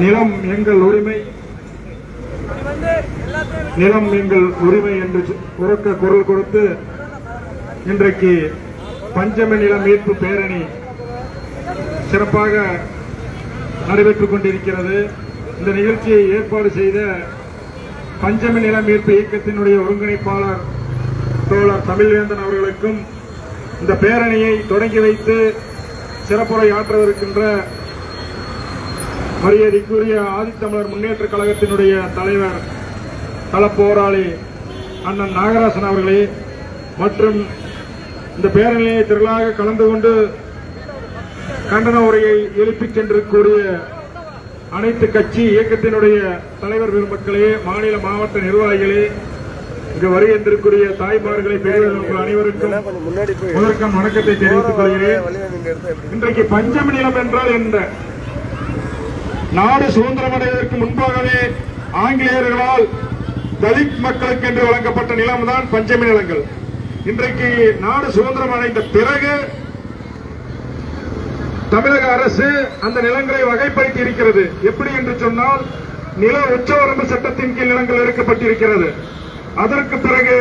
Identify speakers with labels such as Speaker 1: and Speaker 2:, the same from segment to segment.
Speaker 1: நிலம் எங்கள் உரிமை. நிலம் எங்கள் உரிமை என்று உறக்க குரல் கொடுத்து இன்றைக்கு பஞ்சம நில மீட்பு பேரணி சிறப்பாக நடைபெற்றுக் கொண்டிருக்கிறது. இந்த நிகழ்ச்சியை ஏற்பாடு செய்த பஞ்சம நில மீட்பு இயக்கத்தினுடைய ஒருங்கிணைப்பாளர் தோழர் தமிழ்வேந்தன் அவர்களுக்கும் இந்த பேரணியை தொடங்கி வைத்து சிறப்புரை ஆற்றவிருக்கின்ற மரியாதைக்குரிய ஆதித்தமிழர் முன்னேற்ற கழகத்தினுடைய தலைவர் களப்போராளி அண்ணன் நாகராசன் அவர்களே மற்றும் இந்த பேரணியை திரளாக கலந்து கொண்டு கண்டன உரையை எழுப்பிச் சென்றிருக்கக்கூடிய அனைத்து கட்சி இயக்கத்தினுடைய தலைவர் பெருமக்களே மாநில மாவட்ட நிர்வாகிகளே இங்கு வருகின்றிருக்கூடிய தாய்மார்களை பெரியவர்கள் அனைவருக்கும்
Speaker 2: கொஞ்சம்
Speaker 1: முதற்கம் வணக்கத்தை தெரிவித்துக் கொள்கிறேன். இன்றைக்கு பஞ்சம நிலம் என்றால் என்ன? நாடு சுதந்திரம் அடைவதற்கு முன்பாகவே ஆங்கிலேயர்களால் தலித் மக்களுக்கு என்று வழங்கப்பட்ட நிலம் தான் பஞ்சமி நிலங்கள். இன்றைக்கு நாடு சுதந்திரம் அடைந்த பிறகு தமிழக அரசு அந்த நிலங்களை வகைப்படுத்தி இருக்கிறது. எப்படி என்று சொன்னால் நில உச்சவரம்பு சட்டத்தின் கீழ் நிலங்கள் எடுக்கப்பட்டிருக்கிறது. அதற்கு பிறகு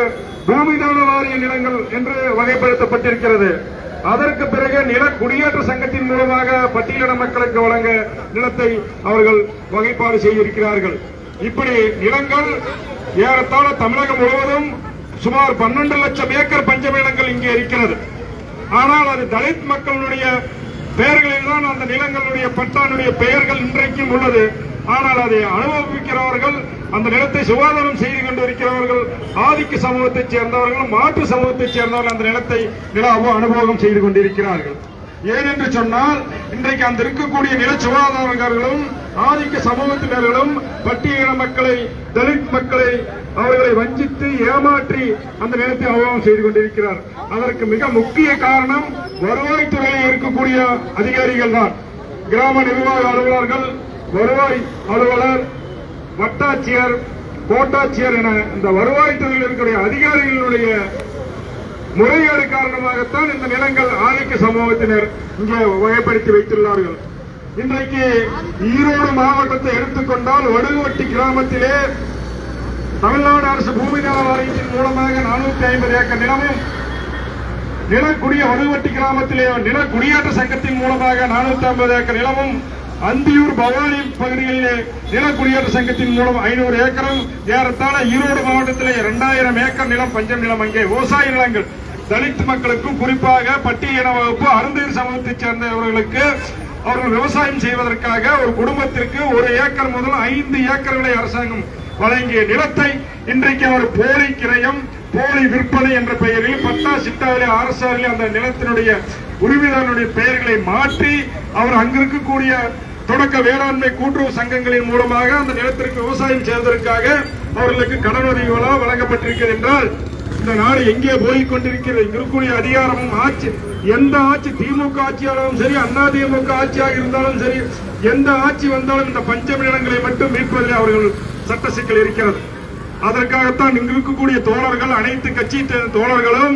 Speaker 1: பூமிதான வாரிய நிலங்கள் என்று வகைப்படுத்தப்பட்டிருக்கிறது. அதற்கு பிறகு நில குடியேற்ற சங்கத்தின் மூலமாக பட்டியலின மக்களுக்கு வழங்க நிலத்தை அவர்கள் வகைப்பாடு செய்திருக்கிறார்கள். இப்படி நிலங்கள் ஏறத்தாழ தமிழகம் முழுவதும் சுமார் பன்னெண்டு லட்சம் ஏக்கர் பஞ்சம நிலங்கள் இங்கே இருக்கிறது. ஆனால் அது தலித் மக்களுடைய பெயர்களில் தான் அந்த நிலங்களுடைய பட்டானுடைய பெயர்கள் இன்றைக்கும் உள்ளது. ஆனால் அதை அனுபவிக்கிறவர்கள் அந்த நிலத்தை சுகாதாரம் செய்து கொண்டிருக்கிறவர்கள் ஆதிக்க சமூகத்தைச் சேர்ந்தவர்கள் மாற்று சமூகத்தைச் சேர்ந்தவர்கள் அந்த நிலத்தை நில அனுபவம் செய்து கொண்டிருக்கிறார்கள். ஏனென்று சொன்னால் இன்றைக்கு அந்த இருக்கக்கூடிய நில சுகாதாரங்களும் ஆதிக்க சமூகத்தினர்களும் பட்டியலின மக்களை தலித் மக்களை அவர்களை வஞ்சித்து ஏமாற்றி அந்த நிலத்தை அனுபவம் செய்து கொண்டிருக்கிறார். அதற்கு மிக முக்கிய காரணம் வருவாய்த்துறையில் இருக்கக்கூடிய அதிகாரிகள் தான் கிராம நிர்வாக அலுவலர்கள் வருவாய் அலுவலர் வட்டாட்சியர் கோட்டாட்சியர் என இந்த வருவாய்த்துறையில் இருக்கக்கூடிய அதிகாரிகளுடைய முறைகேடு காரணமாகத்தான் இந்த நிலங்கள் ஆதிக்க சமூகத்தினர் இங்கே வகைப்படுத்தி வைத்துள்ளார்கள். இன்றைக்கு ஈரோடு மாவட்டத்தை எடுத்துக்கொண்டால் வடுகுவட்டி கிராமத்திலே தமிழ்நாடு அரசு பூமி நல வாரியத்தின் மூலமாக நானூத்தி ஐம்பது ஏக்கர் நிலமும் நிலக்குடிய வடுவட்டி கிராமத்திலே நில குடியேற்ற சங்கத்தின் மூலமாக நானூத்தி ஐம்பது ஏக்கர் நிலமும் அந்தியூர் பவானி பகுதிகளிலே நில குடியேற்ற சங்கத்தின் மூலம் ஐநூறு ஏக்கரும் ஏறத்தாழ ஈரோடு மாவட்டத்திலே இரண்டாயிரம் ஏக்கர் நிலம் பஞ்சம் நிலம் அங்கே விவசாய நிலங்கள். தலித் மக்களுக்கும் குறிப்பாக பட்டியலின வகுப்பு அருந்தீர் சமூகத்தைச் சேர்ந்தவர்களுக்கு அவர்கள் விவசாயம் செய்வதற்காக ஒரு குடும்பத்திற்கு ஒரு ஏக்கர் முதல் ஐந்து ஏக்கர்களை அரசாங்கம் வழங்கிய நிலத்தை இன்றைக்கு அவர் போலி கிரயம் போலி விற்பனை என்ற பெயரில் பட்டா சிட்டாவிலே அரசாரிலே அந்த நிலத்தினுடைய உரிமையாளருடைய பெயர்களை மாற்றி அவர் அங்கிருக்கக்கூடிய தொடக்க வேளாண்மை கூட்டுறவு சங்கங்களின் மூலமாக அந்த நிலத்திற்கு விவசாயம் செய்வதற்காக அவர்களுக்கு கடனுதவிகளோ வழங்கப்பட்டிருக்கிறது என்றால் இந்த நாடு எங்கே போய் கொண்டிருக்கிறது? இருக்கக்கூடிய அதிகாரமும் ஆட்சி எந்த ஆட்சி திமுக ஆட்சியாலும் சரி அண்ணா திமுக ஆட்சியாக இருந்தாலும் சரி எந்த ஆட்சி வந்தாலும் இந்த பஞ்சம நிலங்களை மட்டும் மீட்பதில் அவர்கள் சட்ட சிக்கல் இருக்கிறது. அதற்காகத்தான் இங்கு இருக்கக்கூடிய தோழர்கள் அனைத்து கட்சி தோழர்களும்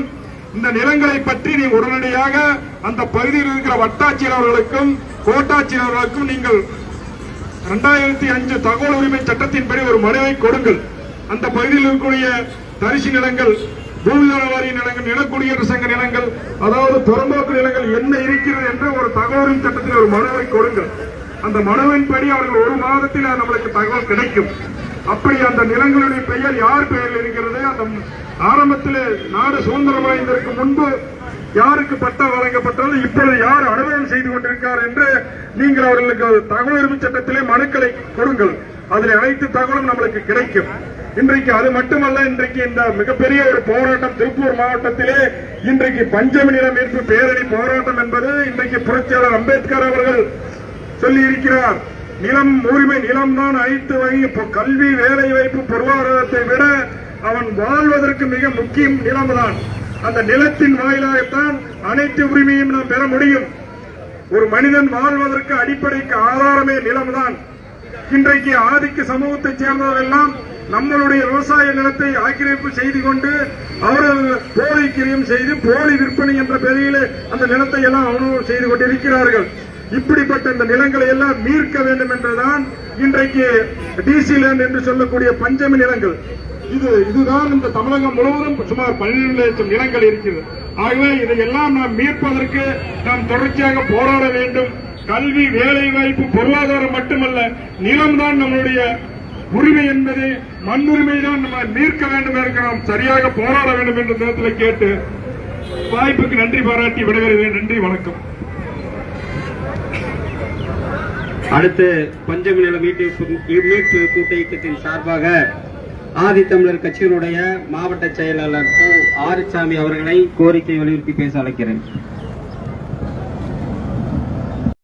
Speaker 1: இந்த நிலங்களை பற்றி நீ உடனடியாக அந்த பகுதியில் இருக்கிற வட்டாட்சியர் அவர்களுக்கும் கோட்டாட்சியர்களுக்கும் நீங்கள் இரண்டாயிரத்தி அஞ்சு தகவல் உரிமை சட்டத்தின்படி ஒரு மனுவை கொடுங்கள். அந்த பகுதியில் இருக்கக்கூடிய தரிசு நிலங்கள் பூமிதான வாரிய நிலங்கள் நிலக்குடியரசு சங்க நிலங்கள் அதாவது புறம்போக்கு நிலங்கள் என்ன இருக்கிறது என்று ஒரு தகவல் சட்டத்தில் ஒரு மனுவை கொடுங்கள். அந்த மனுவின்படி அவர்கள் ஒரு மாதத்தில் நம்மளுக்கு தகவல் கிடைக்கும். அப்படி அந்த நிலங்களுடைய பெயர் யார் பெயரில் இருக்கிறது? அந்த ஆரம்பத்தில் நாடு சுதந்திரமடைந்ததற்கு முன்பு யாருக்கு பட்டா வழங்கப்பட்டது இப்பொழுது யார் அனுபவம் செய்து கொண்டிருக்கிறார் என்று நீங்கள் அவர்களுக்கு தகவல் உரிமை சட்டத்திலே மனுக்களை கொடுங்கள். அதில் அனைத்து தகவலும் நம்மளுக்கு கிடைக்கும். இன்றைக்கு அது மட்டுமல்ல இன்றைக்கு இந்த மிகப்பெரிய ஒரு போராட்டம் திருப்பூர் மாவட்டத்திலே இன்றைக்கு பஞ்சமி நில மீட்பு பேரணி போராட்டம் என்பது இன்றைக்கு புரட்சியாளர் அம்பேத்கர் அவர்கள் சொல்லி இருக்கிறார். நிலம் உரிமை நிலம் தான் அனைத்து வகை இப்போ கல்வி வேலை வாய்ப்பு பொருளாதாரத்தை விட அவன் வாழ்வதற்கு மிக முக்கியம் நிலம்தான். அந்த நிலத்தின் வாயிலாகத்தான் அனைத்து உரிமையும் நாம் பெற முடியும். ஒரு மனிதன் வாழ்வதற்கு அடிப்படைக்கு ஆதாரமே நிலம்தான். இன்றைக்கு ஆதிக்க சமூகத்தைச் சேர்ந்தவரெல்லாம் நம்மளுடைய விவசாய நிலத்தை ஆக்கிரமிப்பு செய்து கொண்டு அவர்கள் போலி கிரியம் செய்து போலி விற்பனை என்ற பெயரில் அந்த நிலத்தை எல்லாம் அனுபவம் செய்து கொண்டிருக்கிறார்கள். இப்படிப்பட்ட இந்த நிலங்களை எல்லாம் மீட்க வேண்டும் என்றுதான் இன்றைக்கு டிசி லேண்ட் என்று சொல்லக்கூடிய பஞ்சமி நிலங்கள். இது இதுதான் இந்த தமிழகம் முழுவதும் சுமார் பன்னிரண்டு லட்சம் நிலங்கள் இருக்கிறது. ஆகவே இதையெல்லாம் நாம் மீட்பதற்கு நாம் தொடர்ச்சியாக போராட வேண்டும். கல்வி வேலை வாய்ப்பு பொருளாதாரம் மட்டுமல்ல நிலம்தான் நம்மளுடைய உரிமை என்பது மண் உரிமைதான் நம்ம மீட்க வேண்டும் என்று நாம் சரியாக போராட வேண்டும் என்ற நேரத்தில் கேட்டு வாய்ப்புக்கு நன்றி பாராட்டி விடைபெறுகிறேன். நன்றி வணக்கம்.
Speaker 2: அடுத்து பஞ்சமி நில மீட்பு மீட்பு கூட்ட இயக்கத்தின் சார்பாக ஆதித்தமிழர் கட்சியினுடைய மாவட்ட செயலாளர் ஆரிசாமி ஆறுசாமி அவர்களை கோரிக்கை வலியுறுத்தி பேச அழைக்கிறேன்.